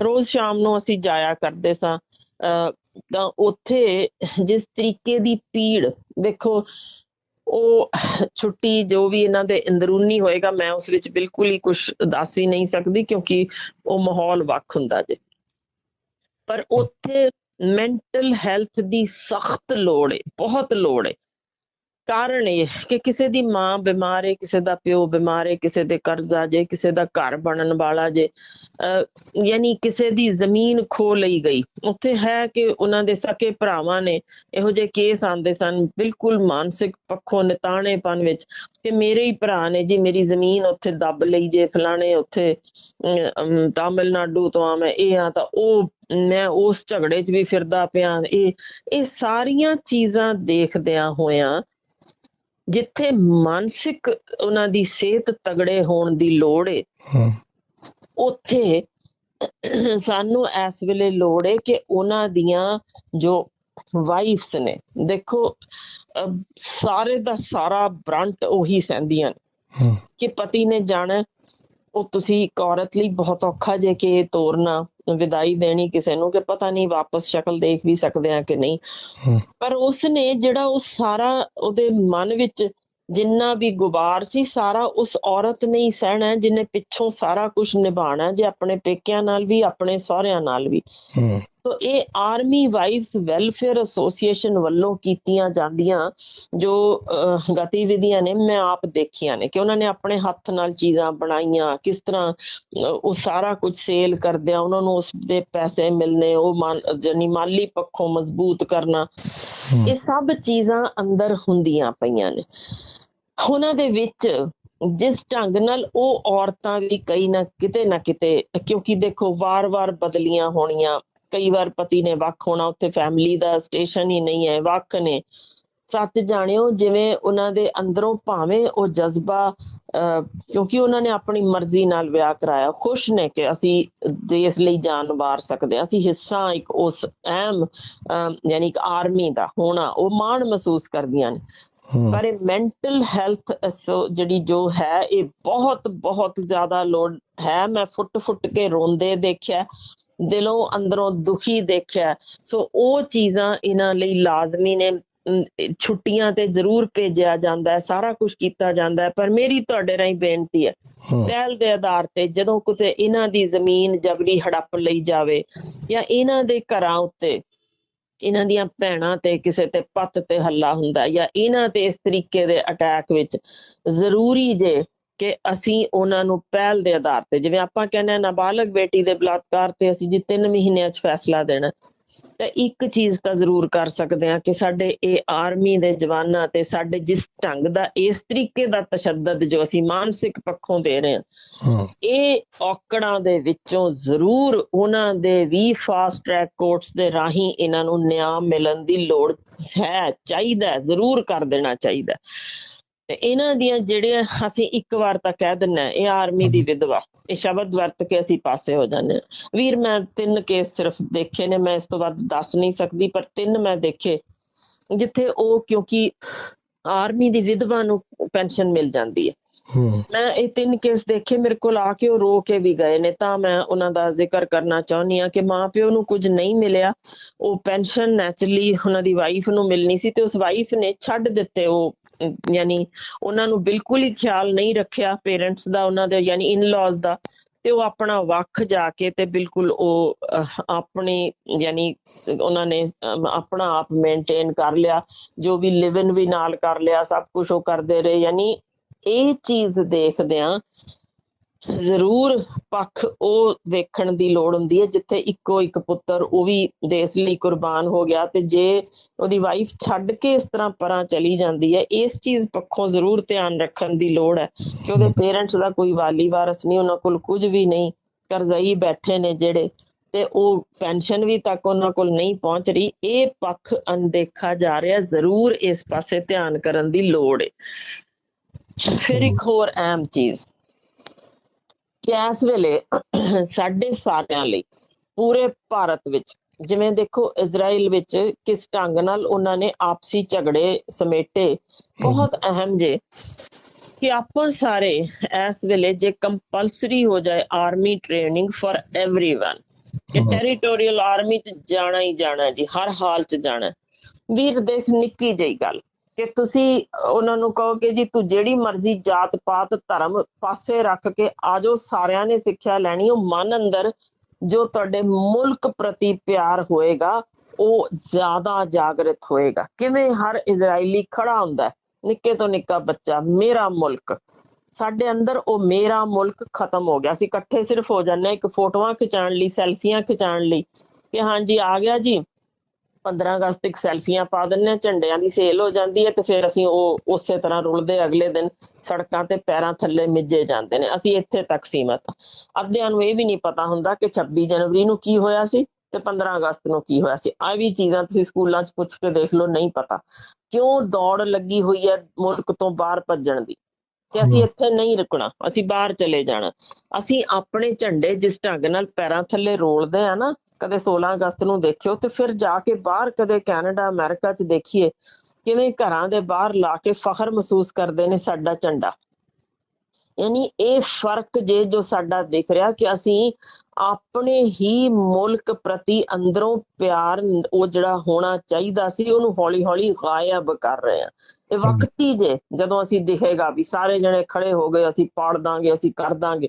ਰੋਜ਼ ਸ਼ਾਮ ਨੂੰ ਅਸੀਂ ਜਾਇਆ ਕਰਦੇ ਸਾਂ ਤਾਂ ਉੱਥੇ ਜਿਸ ਤਰੀਕੇ ਦੀ ਪੀੜ ਦੇਖੋ, ਉਹ ਛੁੱਟੀ ਜੋ ਵੀ ਇਹਨਾਂ ਦੇ ਅੰਦਰੂਨੀ ਹੋਏਗਾ, ਮੈਂ ਉਸ ਵਿੱਚ ਬਿਲਕੁਲ ਹੀ ਕੁਝ ਦੱਸ ਹੀ ਨਹੀਂ ਸਕਦੀ ਕਿਉਂਕਿ ਉਹ ਮਾਹੌਲ ਵੱਖ ਹੁੰਦਾ ਜੇ। ਪਰ ਉੱਥੇ ਮੈਂਟਲ ਹੈਲਥ ਦੀ ਸਖਤ ਲੋੜ ਹੈ ਬਹੁਤ ਲੋੜ ਹੈ ਕਾਰਨ ਇਹ ਕਿ ਕਿਸੇ ਦੀ ਮਾਂ ਬਿਮਾਰ ਹੈ ਕਿਸੇ ਦਾ ਪਿਓ ਬਿਮਾਰ ਹੈ ਕਿਸੇ ਦੇ ਕਰਜ਼ਾ ਜੇ ਕਿਸੇ ਦਾ ਘਰ ਬਣਨ ਵਾਲਾ ਜੇ ਯਾਨੀ ਕਿਸੇ ਦੀ ਜ਼ਮੀਨ ਖੋ ਲਈ ਗਈ। ਉੱਥੇ ਹੈ ਕਿ ਉਹਨਾਂ ਦੇ ਸਕੇ ਭਰਾਵਾਂ ਨੇ ਇਹੋ ਜਿਹੇ ਕੇਸ ਆਉਂਦੇ ਸਨ ਬਿਲਕੁਲ ਮਾਨਸਿਕ ਪੱਖੋਂ ਨਿਤਾਣੇਪਨ ਵਿੱਚ ਕਿ ਮੇਰੇ ਹੀ ਭਰਾ ਨੇ ਜੀ ਮੇਰੀ ਜ਼ਮੀਨ ਉੱਥੇ ਦੱਬ ਲਈ ਜੇ ਫਲਾਣੇ ਉੱਥੇ ਅਮ, ਤਾਮਿਲਨਾਡੂ ਤੋਂ ਆ ਮੈਂ ਇਹ ਆ ਤਾਂ ਉਹ ਮੈਂ ਉਸ ਝਗੜੇ 'ਚ ਵੀ ਫਿਰਦਾ ਪਿਆ। ਇਹ ਇਹ ਸਾਰੀਆਂ ਚੀਜ਼ਾਂ ਦੇਖਦਿਆਂ ਹੋਇਆਂ ਜਿੱਥੇ ਮਾਨਸਿਕ ਉਹਨਾਂ ਦੀ ਸਿਹਤ ਤਗੜੇ ਹੋਣ ਦੀ ਲੋੜ ਏ ਹੂੰ। ਉੱਥੇ ਸਾਨੂੰ ਇਸ ਵੇਲੇ ਲੋੜ ਏ ਕਿ ਉਹਨਾਂ ਦੀਆਂ ਜੋ ਵਾਈਫਸ ਨੇ ਦੇਖੋ ਸਾਰੇ ਦਾ ਸਾਰਾ ਬ੍ਰੰਟ ਉਹੀ ਸਹਿੰਦੀਆਂ ਕਿ ਪਤੀ ਨੇ ਜਾਣਾ ਉਹ ਤੁਸੀਂ ਇੱਕ ਔਰਤ ਲਈ ਬਹੁਤ ਔਖਾ ਜੇ ਕਿ ਤੋਰਨਾ ਵਿਦਾਈ ਦੇਣੀ ਕਿਸੇ ਨੂੰ ਕਿ ਪਤਾ ਨਹੀਂ ਵਾਪਸ ਸ਼ਕਲ ਦੇਖ ਵੀ ਸਕਦੇ ਆ ਕਿ ਨਹੀਂ। ਪਰ ਉਸ ਨੇ ਜਿਹੜਾ ਉਹ ਸਾਰਾ ਉਹਦੇ ਮਨ ਵਿੱਚ ਜਿੰਨਾ ਵੀ ਗੁਬਾਰ ਸੀ ਸਾਰਾ ਉਸ ਔਰਤ ਨੇ ਹੀ ਸਹਿਣਾ ਹੈ, ਜਿਹਨੇ ਪਿੱਛੋਂ ਸਾਰਾ ਕੁਝ ਨਿਭਾਉਣਾ ਹੈ, ਜੇ ਆਪਣੇ ਪੇਕਿਆਂ ਨਾਲ ਵੀ ਆਪਣੇ ਸਹੁਰਿਆਂ ਨਾਲ ਵੀ। ਤੋ ਇਹ ਆਰਮੀ ਵਾਈਫਸ ਵੈਲਫੇਅਰ ਐਸੋਸੀਏਸ਼ਨ ਵੱਲੋਂ ਕੀਤੀਆਂ ਜਾਂਦੀਆਂ ਜੋ ਗਤੀਵਿਧੀਆਂ ਨੇ ਮੈਂ ਆਪ ਦੇਖੀਆਂ ਨੇ ਕਿ ਉਹਨਾਂ ਨੇ ਆਪਣੇ ਹੱਥ ਨਾਲ ਚੀਜ਼ਾਂ ਬਣਾਈਆਂ ਕਿਸ ਤਰ੍ਹਾਂ ਉਹ ਸਾਰਾ ਕੁਝ ਸੇਲ ਕਰਦਿਆਂ ਉਹਨਾਂ ਨੂੰ ਉਸ ਦੇ ਪੈਸੇ ਮਿਲਨੇ ਉਹ ਜਾਣੀ ਮਾਲੀ ਪੱਖੋਂ ਮਜ਼ਬੂਤ ਕਰਨਾ ਇਹ ਸਭ ਚੀਜ਼ਾਂ ਅੰਦਰ ਹੁੰਦੀਆਂ ਪਈਆਂ ਨੇ। ਉਹਨਾਂ ਦੇ ਵਿੱਚ ਜਿਸ ਢੰਗ ਨਾਲ ਉਹ ਔਰਤਾਂ ਵੀ ਕਈ ਨਾ ਕਿਤੇ ਨਾ ਕਿਤੇ ਕਿਉਂਕਿ ਦੇਖੋ ਵਾਰ-ਵਾਰ ਬਦਲੀਆਂ ਹੋਣੀਆਂ ਕਈ ਵਾਰ ਪਤੀ ਨੇ ਵੱਖ ਹੋਣਾ ਉੱਥੇ ਫੈਮਿਲੀ ਦਾ ਸਟੇਸ਼ਨ ਹੀ ਨਹੀਂ ਹੈ ਵੱਖ ਨੇ। ਸੱਚ ਜਾਣਿਓ ਜਿਵੇਂ ਉਹਨਾਂ ਦੇ ਅੰਦਰੋਂ ਭਾਵੇਂ ਉਹ ਜਜ਼ਬਾ ਕਿਉਂਕਿ ਉਹਨਾਂ ਨੇ ਆਪਣੀ ਮਰਜ਼ੀ ਨਾਲ ਵਿਆਹ ਕਰਾਇਆ ਖੁਸ਼ ਨੇ ਕਿ ਅਸੀਂ ਦੇਸ਼ ਲਈ ਜਾਨ ਵਾਰ ਸਕਦੇ ਹਾਂ। ਅਸੀਂ ਹਿੱਸਾ ਇੱਕ ਉਸ ਅਹਿਮ ਅਹ, ਯਾਨੀ ਕਿ ਆਰਮੀ ਦਾ ਹੋਣਾ ਉਹ ਮਾਣ ਮਹਿਸੂਸ ਕਰਦੀਆਂ ਨੇ। ਪਰ ਇਹ ਮੈਂਟਲ ਹੈਲਥ ਜਿਹੜੀ ਜੋ ਹੈ ਇਹ ਬਹੁਤ ਬਹੁਤ ਜ਼ਿਆਦਾ ਲੋੜ ਹੈ। ਮੈਂ ਫੁੱਟ ਫੁੱਟ ਕੇ ਰੋਂਦੇ ਦੇਖਿਆ। ਦਿਲੋਂ ਅੰਦਰੋਂ ਦੁਖੀ ਦੇਖਿਆ। ਸੋ ਉਹ ਚੀਜ਼ਾਂ ਇਹਨਾਂ ਲਈ ਲਾਜ਼ਮੀ ਨੇ। ਛੁੱਟੀਆਂ ਤੇ ਜ਼ਰੂਰ ਭੇਜਿਆ ਜਾਂਦਾ ਹੈ। ਸਾਰਾ ਕੁਝ ਕੀਤਾ ਜਾਂਦਾ ਹੈ। ਪਰ ਮੇਰੀ ਤੁਹਾਡੇ ਰਾਹੀਂ ਬੇਨਤੀ ਹੈ। ਹੂੰ। ਪਹਿਲ ਦੇ ਆਧਾਰ ਤੇ ਜਦੋਂ ਕਿਤੇ ਇਹਨਾਂ ਦੀ ਜ਼ਮੀਨ ਜਬਰੀ ਹੜੱਪ ਲਈ ਜਾਵੇ ਜਾਂ ਇਹਨਾਂ ਦੇ ਘਰਾਂ ਉੱਤੇ ਇਹਨਾਂ ਦੀਆਂ ਭੈਣਾਂ ਤੇ ਕਿਸੇ ਤੇ ਪੱਤ ਤੇ ਹੱਲਾ ਹੁੰਦਾ ਜਾਂ ਇਹਨਾਂ ਤੇ ਇਸ ਤਰੀਕੇ ਦੇ ਅਟੈਕ ਵਿੱਚ ਜ਼ਰੂਰੀ ਜੇ ਕਿ ਅਸੀਂ ਉਹਨਾਂ ਨੂੰ ਪਹਿਲ ਦੇ ਆਧਾਰ ਤੇ ਜਿਵੇਂ ਆਪਾਂ ਕਹਿੰਦੇ ਨਾਬਾਲਗ ਬੇਟੀ ਦੇ ਬਲਾਤਕਾਰ ਤੇ ਅਸੀਂ ਜੀ 3 ਮਹੀਨਿਆਂ 'ਚ ਫੈਸਲਾ ਦੇਣਾ ਤਾਂ ਇੱਕ ਚੀਜ਼ ਤਾਂ ਜ਼ਰੂਰ ਕਰ ਸਕਦੇ ਹਾਂ ਕਿ ਸਾਡੇ ਇਹ ਆਰਮੀ ਦੇ ਜਵਾਨਾਂ ਤੇ ਸਾਡੇ ਜਿਸ ਢੰਗ ਦਾ ਇਸ ਤਰੀਕੇ ਦਾ ਤਸ਼ੱਦਦ ਜੋ ਅਸੀਂ ਮਾਨਸਿਕ ਪੱਖੋਂ ਦੇ ਰਹੇ ਹਾਂ ਇਹ ਔਕੜਾਂ ਦੇ ਵਿੱਚੋਂ ਜ਼ਰੂਰ ਉਹਨਾਂ ਦੇ ਵੀ ਫਾਸਟ ਟਰੈਕ ਕੋਰਟਸ ਦੇ ਰਾਹੀਂ ਇਹਨਾਂ ਨੂੰ ਨਿਆਂ ਮਿਲਣ ਦੀ ਲੋੜ ਹੈ ਚਾਹੀਦਾ ਜ਼ਰੂਰ ਕਰ ਦੇਣਾ ਚਾਹੀਦਾ। ਤੇ ਇਹਨਾਂ ਦੀਆਂ ਜਿਹੜੀਆਂ ਅਸੀਂ ਇੱਕ ਵਾਰ ਤਾਂ ਕਹਿ ਦਿੰਨਾ ਇਹ ਆਰਮੀ ਦੀ ਵਿਧਵਾ ਇਹ ਸ਼ਬਦ ਵਰਤ ਕੇ ਅਸੀਂ ਪਾਸੇ ਹੋ ਜਾਂਦੇ ਹਾਂ। ਵੀਰ ਮੈਂ ਤਿੰਨ ਕੇਸ ਸਿਰਫ ਦੇਖੇ ਨੇ ਮੈਂ ਇਸ ਤੋਂ ਵੱਧ ਦੱਸ ਨਹੀਂ ਸਕਦੀ ਪਰ ਤਿੰਨ ਮੈਂ ਦੇਖੇ ਜਿੱਥੇ ਉਹ ਕਿਉਂਕਿ ਆਰਮੀ ਦੀ ਵਿਧਵਾ ਨੂੰ ਪੈਨਸ਼ਨ ਮਿਲ ਜਾਂਦੀ ਹੈ। ਮੈਂ ਇਹ ਤਿੰਨ ਕੇਸ ਦੇਖੇ ਮੇਰੇ ਕੋਲ ਆ ਕੇ ਉਹ ਰੋ ਕੇ ਵੀ ਗਏ ਨੇ ਤਾਂ ਮੈਂ ਉਹਨਾਂ ਦਾ ਜ਼ਿਕਰ ਕਰਨਾ ਚਾਹੁੰਦੀ ਆ ਕਿ ਮਾਪਿਓ ਨੂੰ ਕੁਝ ਨਹੀਂ ਮਿਲਿਆ। ਉਹ ਪੈਨਸ਼ਨ ਨੈਚੁਰਲੀ ਉਹਨਾਂ ਦੀ ਵਾਈਫ ਨੂੰ ਮਿਲਣੀ ਸੀ ਤੇ ਉਸ ਵਾਈਫ ਨੇ ਛੱਡ ਦਿੱਤੇ ਉਹ ਯਾਨੀ ਉਹਨਾਂ ਨੂੰ ਬਿਲਕੁਲ ਹੀ ਖਿਆਲ ਨਹੀਂ ਰੱਖਿਆ ਪੇਰੈਂਟਸ ਦਾ ਉਹਨਾਂ ਦੇ ਯਾਨੀ ਇਨ-ਲॉज ਦਾ ਤੇ ਉਹ ਆਪਣਾ ਵੱਖ ਜਾ ਕੇ ਤੇ ਬਿਲਕੁਲ ਉਹ ਅਹ, ਆਪਣੀ ਯਾਨੀ ਉਹਨਾਂ ਨੇ ਆਪਣਾ ਆਪ ਮੇਨਟੇਨ ਕਰ ਲਿਆ ਜੋ ਵੀ ਲਿਵ ਇਨ ਵੀ ਨਾਲ ਕਰ ਲਿਆ ਸਭ ਕੁਝ ਉਹ ਕਰਦੇ ਰਹੇ। ਯਾਨੀ ਇਹ ਚੀਜ਼ ਦੇਖਦਿਆਂ ਜ਼ਰੂਰ ਪੱਖ ਉਹ ਵੇਖਣ ਦੀ ਲੋੜ ਹੁੰਦੀ ਹੈ, ਜਿੱਥੇ ਇੱਕੋ ਇੱਕ ਪੁੱਤਰ ਉਹ ਵੀ ਦੇਸ਼ ਲਈ ਕੁਰਬਾਨ ਹੋ ਗਿਆ ਤੇ ਜੇ ਉਹਦੀ ਵਾਈਫ ਛੱਡ ਕੇ ਇਸ ਤਰ੍ਹਾਂ ਪਰਾਂ ਚਲੀ ਜਾਂਦੀ ਹੈ, ਇਸ ਚੀਜ਼ ਪੱਖੋਂ ਜ਼ਰੂਰ ਧਿਆਨ ਰੱਖਣ ਦੀ ਲੋੜ ਹੈ ਕਿ ਉਹਦੇ ਪੇਰੈਂਟਸ ਦਾ ਕੋਈ ਵਾਲੀ ਵਾਰਸ ਨਹੀਂ, ਉਹਨਾਂ ਕੋਲ ਕੁਝ ਵੀ ਨਹੀਂ ਕਰਜ਼ਈ ਬੈਠੇ ਨੇ ਜਿਹੜੇ ਤੇ ਉਹ ਪੈਨਸ਼ਨ ਵੀ ਤੱਕ ਉਹਨਾਂ ਕੋਲ ਨਹੀਂ ਪਹੁੰਚ ਰਹੀ, ਇਹ ਪੱਖ ਅਣਦੇਖਾ ਜਾ ਰਿਹਾ, ਜ਼ਰੂਰ ਇਸ ਪਾਸੇ ਧਿਆਨ ਕਰਨ ਦੀ ਲੋੜ ਹੈ। ਫਿਰ ਇੱਕ ਹੋਰ ਅਹਿਮ ਚੀਜ਼ ਕਿ ਇਸ ਵੇਲੇ ਸਾਡੇ ਸਾਰਿਆਂ ਲਈ ਪੂਰੇ ਭਾਰਤ ਵਿੱਚ ਜਿਵੇਂ ਦੇਖੋ ਇਜ਼ਰਾਈਲ ਵਿੱਚ ਕਿਸ ਢੰਗ ਨਾਲ ਉਹਨਾਂ ਨੇ ਆਪਸੀ ਝਗੜੇ ਸਮੇਟੇ ਬਹੁਤ ਅਹਿਮ ਜੇ। ਕਿ ਆਪਾਂ ਸਾਰੇ ਇਸ ਵੇਲੇ ਜੇ ਕੰਪਲਸਰੀ ਹੋ ਜਾਏ ਆਰਮੀ ਟ੍ਰੇਨਿੰਗ ਫਾਰ एवरीवन ਕਿ ਟੈਰੀਟੋਰੀਅਲ ਆਰਮੀ ਚ ਜਾਣਾ ਹੀ ਜਾਣਾ ਜੀ ਹਰ ਹਾਲ ਚ ਜਾਣਾ ਵੀਰ ਦੇਖ ਨਿੱਕੀ ਜਿਹੀ ਗੱਲ ਕਿ ਤੁਸੀਂ ਉਹਨਾਂ ਨੂੰ ਕਹੋ ਕਿ ਜੀ ਤੂੰ ਜਿਹੜੀ ਮਰਜ਼ੀ ਜਾਤ ਪਾਤ, ਧਰਮ ਪਾਸੇ ਰੱਖ ਕੇ ਆਜੋ ਸਾਰਿਆਂ ਨੇ ਸਿੱਖਿਆ ਲੈਣੀ, ਉਹ ਮਨ ਅੰਦਰ ਜੋ ਤੁਹਾਡੇ ਮੁਲਕ ਪ੍ਰਤੀ ਪਿਆਰ ਹੋਏਗਾ, ਉਹ ਜ਼ਿਆਦਾ ਜਾਗਰਤ ਹੋਏਗਾ। ਕਿਵੇਂ ਹਰ ਇਜ਼ਰਾਈਲੀ ਖੜਾ ਹੁੰਦਾ ਨਿੱਕੇ ਤੋਂ ਨਿੱਕਾ ਬੱਚਾ, ਮੇਰਾ ਮੁਲਕ। ਸਾਡੇ ਅੰਦਰ ਉਹ ਮੇਰਾ ਮੁਲਕ ਖਤਮ ਹੋ ਗਿਆ। ਅਸੀਂ ਇਕੱਠੇ ਸਿਰਫ ਹੋ ਜਾਂਦੇ ਹਾਂ, ਇੱਕ ਫੋਟੋਆਂ ਖਿਚਾਉਣ ਲਈ, ਸੈਲਫੀਆਂ ਖਿਚਾਉਣ ਲਈ ਕਿ ਹਾਂਜੀ, ਆ ਗਿਆ ਜੀ। 15 ਅਗਸਤ ਤੱਕ ਸੈਲਫੀਆਂ ਪਾ ਦਿੰਦੇ ਹਾਂ ਝੰਡਿਆਂ ਦੀ ਸੇਲ ਹੋ ਜਾਂਦੀ ਹੈ ਤੇ ਫਿਰ ਅਸੀਂ ਉਹ ਉਸੇ ਤਰ੍ਹਾਂ ਰੁਲਦੇ ਅਗਲੇ ਦਿਨ ਸੜਕਾਂ ਤੇ ਪੈਰਾਂ ਥੱਲੇ ਮਿੱਜੇ ਜਾਂਦੇ ਨੇ ਅਸੀਂ ਇੱਥੇ ਤੱਕ ਸੀਮਤ ਅੱਧਿਆਂ ਨੂੰ ਇਹ ਵੀ ਨਹੀਂ ਪਤਾ ਹੁੰਦਾ ਕਿ 26 ਜਨਵਰੀ ਨੂੰ ਕੀ ਹੋਇਆ ਸੀ ਤੇ 15 ਅਗਸਤ ਨੂੰ ਕੀ ਹੋਇਆ ਸੀ। ਆ ਵੀ ਚੀਜ਼ਾਂ ਤੁਸੀਂ ਸਕੂਲਾਂ 'ਚ ਪੁੱਛ ਕੇ ਦੇਖ ਲਓ ਨਹੀਂ ਪਤਾ। ਕਿਉਂ ਦੌੜ ਲੱਗੀ ਹੋਈ ਹੈ ਮੁਲਕ ਤੋਂ ਬਾਹਰ ਭੱਜਣ ਦੀ? ਕਿ ਅਸੀਂ। ਇੱਥੇ ਨਹੀਂ ਰੁਕਣਾ ਅਸੀਂ ਬਾਹਰ ਚਲੇ ਜਾਣਾ। ਅਸੀਂ ਆਪਣੇ ਝੰਡੇ ਜਿਸ ਢੰਗ ਨਾਲ ਪੈਰਾਂ ਥੱਲੇ ਰੋਲਦੇ ਆ ਨਾ ਕਦੇ 16 ਅਗਸਤ ਨੂੰ ਦੇਖਿਓ ਤੇ ਫਿਰ ਜਾ ਕੇ ਬਾਹਰ ਕਦੇ ਕੈਨੇਡਾ ਅਮਰੀਕਾ 'ਚ ਦੇਖੀਏ ਕਿਵੇਂ ਘਰਾਂ ਦੇ ਬਾਹਰ ਲਾ ਕੇ ਫਖਰ ਮਹਿਸੂਸ ਕਰਦੇ ਨੇ ਸਾਡਾ ਝੰਡਾ। ਯਾਨੀ ਇਹ ਫ਼ਰਕ ਜੇ ਜੋ ਸਾਡਾ ਦਿਖ ਰਿਹਾ ਕਿ ਅਸੀਂ ਆਪਣੇ ਹੀ ਮੁਲਕ ਪ੍ਰਤੀ ਅੰਦਰੋਂ ਪਿਆਰ ਉਹ ਜਿਹੜਾ ਹੋਣਾ ਚਾਹੀਦਾ ਸੀ ਉਹਨੂੰ ਹੌਲੀ ਹੌਲੀ ਗਾਇਬ ਕਰ ਰਹੇ ਆ ਇਹ ਵਕਤੀ ਜੇ ਜਦੋਂ ਅਸੀਂ ਦਿਖੇਗਾ ਵੀ ਸਾਰੇ ਜਣੇ ਖੜੇ ਹੋ ਗਏ ਅਸੀਂ ਪਾੜ ਦਾਂਗੇ ਅਸੀਂ ਕਰ ਦਾਂਗੇ।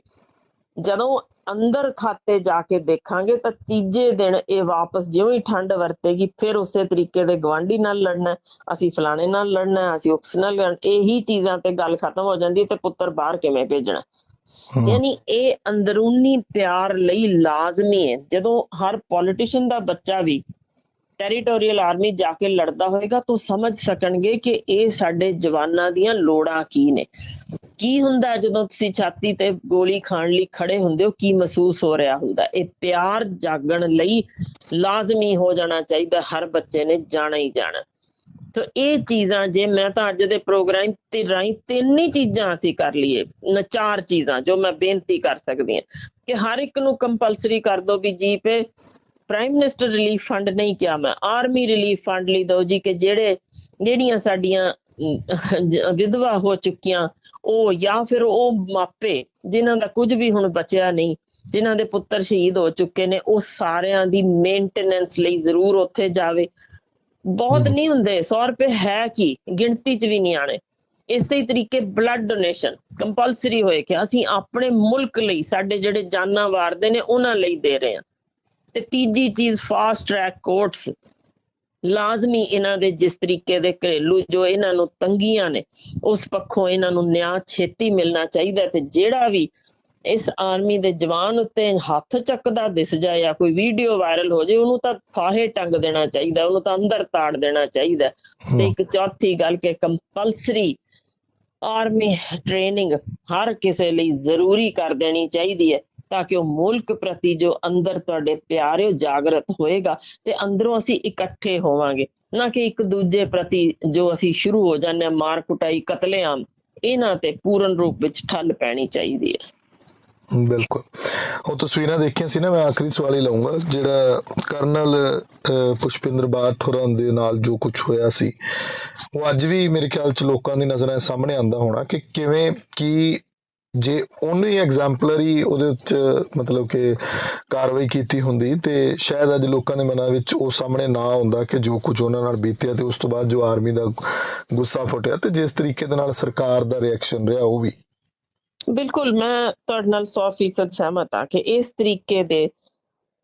ਜਦੋਂ ਅੰਦਰ ਖਾਤੇ ਜਾ ਕੇ ਦੇਖਾਂਗੇ ਤਾਂ ਤੀਜੇ ਦਿਨ ਇਹ ਵਾਪਸ ਜਿਉਂ ਹੀ ਠੰਡ ਵਰਤੇਗੀ ਫਿਰ ਉਸੇ ਤਰੀਕੇ ਦੇ ਗਵਾਂਢੀ ਨਾਲ ਲੜਨਾ ਅਸੀਂ ਫਲਾਣੇ ਨਾਲ ਲੜਨਾ ਅਸੀਂ ਉਸ ਨਾਲ ਲੜਨਾ ਇਹੀ ਚੀਜ਼ਾਂ ਤੇ ਗੱਲ ਖਤਮ ਹੋ ਜਾਂਦੀ ਹੈ ਤੇ ਪੁੱਤਰ ਬਾਹਰ ਕਿਵੇਂ ਭੇਜਣਾ ਯਾਨੀ ਇਹ ਅੰਦਰੂਨੀ ਪਿਆਰ ਲਈ ਲਾਜ਼ਮੀ ਹੈ। ਜਦੋਂ ਹਰ ਪੋਲੀਟੀਸ਼ੀਅਨ ਦਾ ਬੱਚਾ ਵੀ ਟੈਰੀਟੋਰੀਅਲ ਆਰਮੀ ਜਾ ਕੇ ਲੜਦਾ ਹੋਏਗਾ ਤਾਂ ਸਮਝ ਸਕਣਗੇ ਕਿ ਇਹ ਸਾਡੇ ਜਵਾਨਾਂ ਦੀਆਂ ਲੋੜਾਂ ਕੀ ਨੇ। ਕੀ ਹੁੰਦਾ ਜਦੋਂ ਤੁਸੀਂ ਛਾਤੀ ਤੇ ਗੋਲੀ ਖਾਣ ਲਈ ਖੜੇ ਹੁੰਦੇ ਹੋ? ਕੀ ਮਹਿਸੂਸ ਹੋ ਰਿਹਾ ਹੁੰਦਾ? ਇਹ ਪਿਆਰ ਜਾਗਣ ਲਈ ਲਾਜ਼ਮੀ ਹੋ ਜਾਣਾ ਚਾਹੀਦਾ, ਹਰ ਬੱਚੇ ਨੇ ਜਾਣਾ ਹੀ ਜਾਣਾ। ਤਾਂ ਇਹ ਚੀਜ਼ਾਂ ਜੇ ਮੈਂ ਤਾਂ ਅੱਜ ਦੇ ਪ੍ਰੋਗਰਾਮ ਤੇ ਰਾਹੀਂ ਤਿੰਨ ਹੀ ਚੀਜ਼ਾਂ ਅਸੀਂ ਕਰ ਲਈਏ, ਨ ਚਾਰ ਚੀਜ਼ਾਂ ਜੋ ਮੈਂ ਬੇਨਤੀ ਕਰ ਸਕਦੀ ਹਾਂ ਕਿ ਹਰ ਇੱਕ ਨੂੰ ਕੰਪਲਸਰੀ ਕਰ ਦੋ ਵੀ ਜੀ ਪੇ ਪ੍ਰਾਈਮ ਮਿਨਿਸਟਰ ਰਿਲੀਫ ਫੰਡ ਨਹੀਂ ਕਿਹਾ ਮੈਂ ਆਰਮੀ ਰਿਲੀਫ ਫੰਡ ਲਈ ਦੋ ਜੀ ਕਿ ਜਿਹੜੇ, ਜਿਹੜੀਆਂ ਸਾਡੀਆਂ ਵਿਧਵਾ ਹੋ ਚੁੱਕੀਆਂ ਉਹ ਜਾਂ ਫਿਰ ਉਹ ਮਾਪੇ ਜਿਨ੍ਹਾਂ ਦਾ ਕੁਝ ਵੀ ਹੁਣ ਬਚਿਆ ਨਹੀਂ ਜਿਨ੍ਹਾਂ ਦੇ ਪੁੱਤਰ ਸ਼ਹੀਦ ਹੋ ਚੁੱਕੇ ਨੇ ਉਹ ਸਾਰਿਆਂ ਦੀ ਮੇਨਟੇਨੈਂਸ ਲਈ ਜ਼ਰੂਰ ਉੱਥੇ ਜਾਵੇ। ਬਹੁਤ। ਨਹੀਂ ਹੁੰਦੇ 100 ਰੁਪਏ ਹੈ ਕੀ? ਗਿਣਤੀ 'ਚ ਵੀ ਨਹੀਂ ਆਣੇ ਇਸੇ ਹੀ ਤਰੀਕੇ ਬਲੱਡ ਡੋਨੇਸ਼ਨ ਕੰਪਲਸਰੀ ਹੋਏ ਕਿ ਅਸੀਂ ਆਪਣੇ ਮੁਲਕ ਲਈ ਸਾਡੇ ਜਿਹੜੇ ਜਾਨਾਂ ਵਾਰਦੇ ਨੇ ਉਹਨਾਂ ਲਈ ਦੇ ਰਹੇ ਹਾਂ। ਤੇ ਤੀਜੀ ਚੀਜ਼ ਫਾਸਟ ਟਰੈਕ ਕੋਰਟਸ ਲਾਜ਼ਮੀ ਇਹਨਾਂ ਦੇ ਜਿਸ ਤਰੀਕੇ ਦੇ ਘਰੇਲੂ ਜੋ ਇਹਨਾਂ ਨੂੰ ਤੰਗੀਆਂ ਨੇ ਉਸ ਪੱਖੋਂ ਇਹਨਾਂ ਨੂੰ ਨਿਆਂ ਛੇਤੀ ਮਿਲਣਾ ਚਾਹੀਦਾ ਤੇ ਜਿਹੜਾ ਵੀ ਇਸ ਆਰਮੀ ਦੇ ਜਵਾਨ ਉੱਤੇ ਹੱਥ ਚੱਕਦਾ ਦਿਸ ਜਾਏ ਜਾਂ ਕੋਈ ਵੀਡੀਓ ਵਾਇਰਲ ਹੋ ਜਾਏ ਉਹਨੂੰ ਤਾਂ ਫਾਹੇ ਟੰਗ ਦੇਣਾ ਚਾਹੀਦਾ ਉਹਨੂੰ ਤਾਂ ਅੰਦਰ ਤਾੜ ਦੇਣਾ ਚਾਹੀਦਾ। ਤੇ ਇੱਕ ਚੌਥੀ ਗੱਲ ਕਿ ਕੰਪਲਸਰੀ ਆਰਮੀ ਟ੍ਰੇਨਿੰਗ ਹਰ ਕਿਸੇ ਲਈ ਜ਼ਰੂਰੀ ਕਰ ਦੇਣੀ ਚਾਹੀਦੀ ਹੈ। ਤਾਂ ਕਿ ਉਹ ਮੁਲਕ ਪ੍ਰਤੀ ਜੋ ਅੰਦਰ ਤੁਹਾਡੇ ਪਿਆਰ ਜਾਗਰਤ ਹੋਏਗਾ ਤੇ ਅੰਦਰੋਂ ਅਸੀਂ ਇਕੱਠੇ ਹੋਵਾਂਗੇ। ਨਾ ਕਿ ਇੱਕ ਦੂਜੇ ਪ੍ਰਤੀ ਜੋ ਅਸੀਂ ਸ਼ੁਰੂ ਹੋ ਜਾਂਦੇ ਮਾਰ ਕੁਟਾਈ ਕਤਲੇਆਮ ਇਹਨਾਂ ਤੇ ਪੂਰਨ ਰੂਪ ਵਿੱਚ ਠੱਲ ਪੈਣੀ ਚਾਹੀਦੀ ਹੈ। ਬਿਲਕੁਲ। ਉਹ ਤਸਵੀਰਾਂ ਦੇਖੀਆਂ ਸੀ ਨਾ ਮੈਂ ਆਖਰੀ ਸਵਾਲ ਹੀ ਲਾਉਂਗਾ ਜਿਹੜਾ ਕਰਨਲ ਅਹ, ਪੁਸ਼ਪਿੰਦਰ ਬਾਠ ਹੋਰਾਂ ਦੇ ਨਾਲ ਜੋ ਕੁਝ ਹੋਇਆ ਸੀ ਉਹ ਅੱਜ ਵੀ ਮੇਰੇ ਖਿਆਲ ਚ ਲੋਕਾਂ ਦੀ ਨਜ਼ਰਾਂ ਸਾਹਮਣੇ ਆਂਦਾ ਹੋਣਾ ਕਿ ਕਿਵੇਂ ਕੀ ਜੇ ਉਹਨੂੰ ਹੀ ਉਹਦੇ ਉੱਚ ਮਤਲਬ ਕਿ ਕਾਰਵਾਈ ਕੀਤੀ ਹੁੰਦੀ ਤੇ ਸ਼ਾਇਦ ਅੱਜ ਲੋਕਾਂ ਦੇ ਮਨਾਂ ਵਿੱਚ ਉਹ ਸਾਹਮਣੇ ਨਾ ਆਉਂਦਾ ਕਿ ਜੋ ਕੁਝ ਉਹਨਾਂ ਨਾਲ ਬੀਤਿਆ ਤੇ ਉਸ ਤੋਂ ਬਾਅਦ ਜੋ ਆਰਮੀ ਦਾ ਗੁੱਸਾ ਫੁੱਟਿਆ ਤੇ ਜਿਸ ਤਰੀਕੇ ਦੇ ਨਾਲ ਸਰਕਾਰ ਦਾ ਰਿਐਕਸ਼ਨ ਰਿਹਾ ਉਹ ਵੀ। ਬਿਲਕੁਲ, ਮੈਂ ਤੁਹਾਡੇ ਨਾਲ 100% ਸਹਿਮਤ ਆ ਕਿ ਇਸ ਤਰੀਕੇ ਦੇ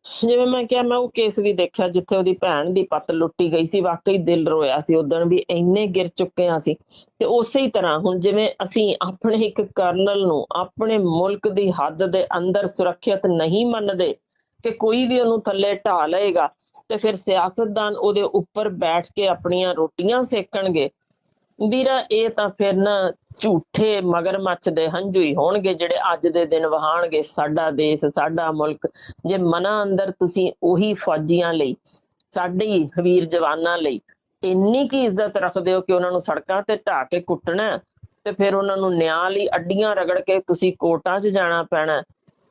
ਜਿਵੇਂ ਮੈਂ ਕਿਹਾ, ਮੈਂ ਉਹ ਕੇਸ ਵੀ ਦੇਖਿਆ ਜਿੱਥੇ ਉਹਦੀ ਭੈਣ ਦੀ ਪੱਤ ਲੁੱਟੀ ਗਈ ਸੀ, ਵਾਕਈ ਦਿਲ ਰੋਇਆ ਸੀ ਉਦੋਂ ਵੀ ਇੰਨੇ ਗਿਰ ਚੁੱਕੇ ਹਾਂ ਅਸੀਂ। ਤੇ ਉਸੇ ਹੀ ਤਰ੍ਹਾਂ ਹੁਣ ਜਿਵੇਂ ਅਸੀਂ ਆਪਣੇ ਇੱਕ ਕਰਨਲ ਨੂੰ ਆਪਣੇ ਮੁਲਕ ਦੀ ਹੱਦ ਦੇ ਅੰਦਰ ਸੁਰੱਖਿਅਤ ਨਹੀਂ ਮੰਨਦੇ ਕਿ ਕੋਈ ਵੀ ਉਹਨੂੰ ਥੱਲੇ ਢਾ ਲਏਗਾ ਤੇ ਫਿਰ ਸਿਆਸਤਦਾਨ ਉਹਦੇ ਉੱਪਰ ਬੈਠ ਕੇ ਆਪਣੀਆਂ ਰੋਟੀਆਂ ਸੇਕਣਗੇ। ਵੀਰਾ, ਇਹ ਤਾਂ ਫਿਰ ਨਾ ਝੂਠੇ ਮਗਰਮੱਛ ਦੇ ਹੰਝੂ ਹੀ ਹੋਣਗੇ, ਜਿਹੜੇ ਅੱਜ ਦੇ ਦਿਨ ਵਹਾਣਗੇ ਸਾਡਾ ਦੇਸ਼, ਸਾਡਾ ਮੁਲਕ। ਜੇ ਮਨਾਂ ਅੰਦਰ ਤੁਸੀਂ ਉਹੀ ਫੌਜੀਆਂ ਲਈ, ਸਾਡੇ ਹੀ ਜਵਾਨਾਂ ਲਈ ਇੰਨੀ ਕੀ ਇੱਜ਼ਤ ਰੱਖਦੇ ਹੋ ਕਿ ਉਹਨਾਂ ਨੂੰ ਸੜਕਾਂ ਤੇ ਢਾ ਕੇ ਕੁੱਟਣਾ ਤੇ ਫਿਰ ਉਹਨਾਂ ਨੂੰ ਨਿਆਂ ਲਈ ਅੱਡੀਆਂ ਰਗੜ ਕੇ ਤੁਸੀਂ ਕੋਟਾਂ 'ਚ ਜਾਣਾ ਪੈਣਾ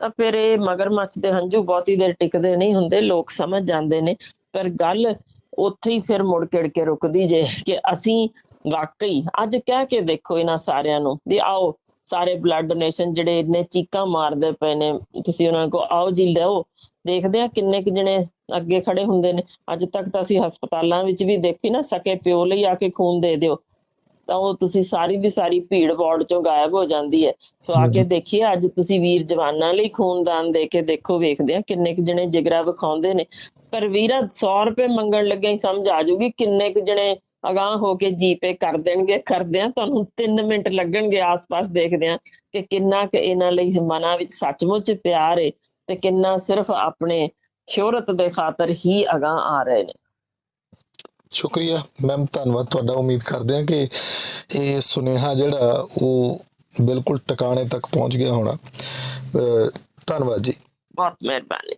ਤਾਂ ਫਿਰ ਇਹ ਮਗਰਮੱਛ ਦੇ ਹੰਝੂ ਬਹੁਤੀ ਦੇਰ ਟਿਕਦੇ ਨਹੀਂ ਹੁੰਦੇ, ਲੋਕ ਸਮਝ ਜਾਂਦੇ ਨੇ। ਪਰ ਗੱਲ ਉੱਥੇ ਹੀ ਫਿਰ ਮੁੜ ਕਿੜ ਕੇ ਰੁਕਦੀ ਜੇ ਕਿ ਅਸੀਂ ਵਾਕਈ ਅੱਜ ਕਹਿ ਕੇ ਦੇਖੋ ਇਹਨਾਂ ਸਾਰਿਆਂ ਨੂੰ ਵੀ ਆਓ ਸਾਰੇ ਬਲੱਡ ਡੋਨੇਸ਼ਨ ਜਿਹੜੇ ਇੰਨੇ ਚੀਕਾਂ ਮਾਰਦੇ ਪਏ ਨੇ ਤੁਸੀਂ ਉਹਨਾਂ ਕੋ ਆਓ ਜੀ ਲਓ ਦੇਖਦੇ ਆ ਕਿੰਨੇ ਕੁ ਜਣੇ ਅੱਗੇ ਖੜੇ ਹੁੰਦੇ ਨੇ। ਅੱਜ ਤੱਕ ਤਾਂ ਅਸੀਂ ਹਸਪਤਾਲਾਂ ਵਿੱਚ ਵੀ ਦੇਖੀ ਨਾ ਸਕੇ ਪਿਓ ਲਈ ਆ ਕੇ ਖੂਨ ਦੇ ਦਿਓ। ਤਾਂ ਉਹ ਤੁਸੀਂ ਸਾਰੀ ਦੀ ਸਾਰੀ ਭੀੜ ਵਾਰਡ ਚੋਂ ਗਾਇਬ ਹੋ ਜਾਂਦੀ ਹੈ। ਸੋ ਆ ਕੇ ਦੇਖੀਏ ਅੱਜ ਤੁਸੀਂ ਵੀਰ ਜਵਾਨਾਂ ਲਈ ਖੂਨਦਾਨ ਦੇ ਕੇ ਦੇਖੋ ਵੇਖਦੇ ਆ ਕਿੰਨੇ ਕੁ ਜਣੇ ਜਿਗਰਾ ਵਿਖਾਉਂਦੇ ਨੇ। ਪਰ ਵੀਰਾ 100 ਰੁਪਏ ਮੰਗਣ ਲੱਗਿਆ ਹੀ ਸਮਝ ਆ ਜਾਊਗੀ ਕਿੰਨੇ ਕੁ ਜਣੇ ਅਗਾਹ ਹੋ ਕੇ ਜੀਪੇ ਕਰ ਦੇਣਗੇ ਕਰਦੇ ਆ ਤੁਹਾਨੂੰ 3 ਮਿੰਟ ਲੱਗਣਗੇ ਆਸ-ਪਾਸ ਦੇਖਦੇ ਆ ਕਿ ਕਿੰਨਾ ਕੁ ਇਹਨਾਂ ਲਈ ਮਨਾਂ ਵਿੱਚ ਸੱਚਮੁੱਚ ਪਿਆਰ ਹੈ ਤੇ ਕਿੰਨਾ ਸਿਰਫ ਆਪਣੇ ਸ਼ੋਹਰਤ ਦੇ ਖਾਤਰ ਹੀ ਅਗਾਹ ਆ ਰਹੇ ਨੇ। ਸ਼ੁਕਰੀਆ। ਮੈਮ ਧੰਨਵਾਦ ਤੁਹਾਡਾ। ਉਮੀਦ ਕਰਦੇ ਹਾਂ ਕਿ ਇਹ ਸੁਨੇਹਾ ਜਿਹੜਾ ਉਹ ਬਿਲਕੁਲ ਟਿਕਾਣੇ ਤੱਕ ਪਹੁੰਚ ਗਿਆ ਹੋਣਾ। ਧੰਨਵਾਦ ਜੀ। ਬਹੁਤ ਮਿਹਰਬਾਨੀ।